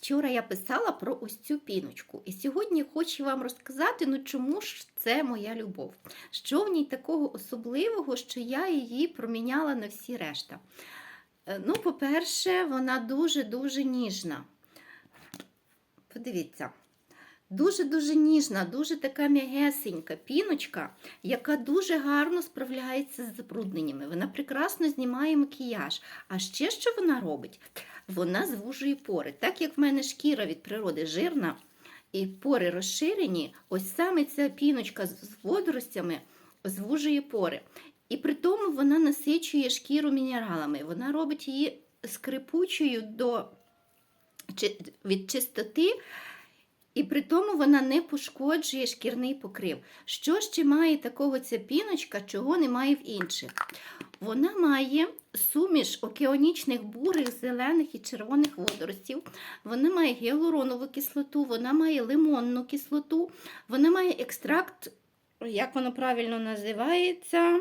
Вчора я писала про ось цю піночку, і сьогодні хочу вам розказати, ну чому ж це моя любов. Що в ній такого особливого, що я її проміняла на всі решта. Е, Ну, по-перше, вона дуже-дуже ніжна. Подивіться. Дуже-дуже ніжна, дуже така м'ягесенька піночка, яка дуже гарно справляється з забрудненнями. Вона прекрасно знімає макіяж. А ще що вона робить? Вона звужує пори. Так як в мене шкіра від природи жирна і пори розширені, ось саме ця піночка з водоростями звужує пори. І при тому вона насичує шкіру мінералами. Вона робить її скрипучою до, від чистоти. І при тому вона не пошкоджує шкірний покрив. Що ще має такого ця піночка, чого немає в інших? Вона має суміш океанічних бурих, зелених і червоних водоростів. Вона має гіалуронову кислоту, вона має лимонну кислоту, вона має екстракт, як воно правильно називається?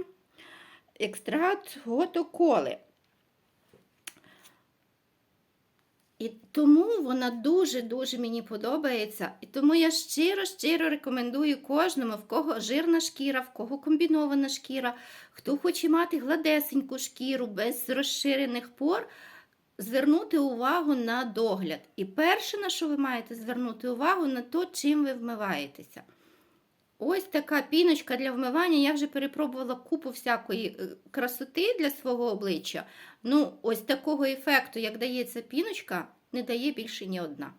Екстракт готоколи. І тому вона дуже-дуже мені подобається. І тому я щиро-щиро рекомендую кожному, в кого жирна шкіра, в кого комбінована шкіра, хто хоче мати гладесеньку шкіру без розширених пор, звернути увагу на догляд. І перше, на що ви маєте звернути увагу, на те, чим ви вмиваєтеся. Ось така піночка для вмивання. Я вже перепробувала купу всякої е, красоти для свого обличчя. Ну, ось такого ефекту, як дається піночка, не дає більше ні одна.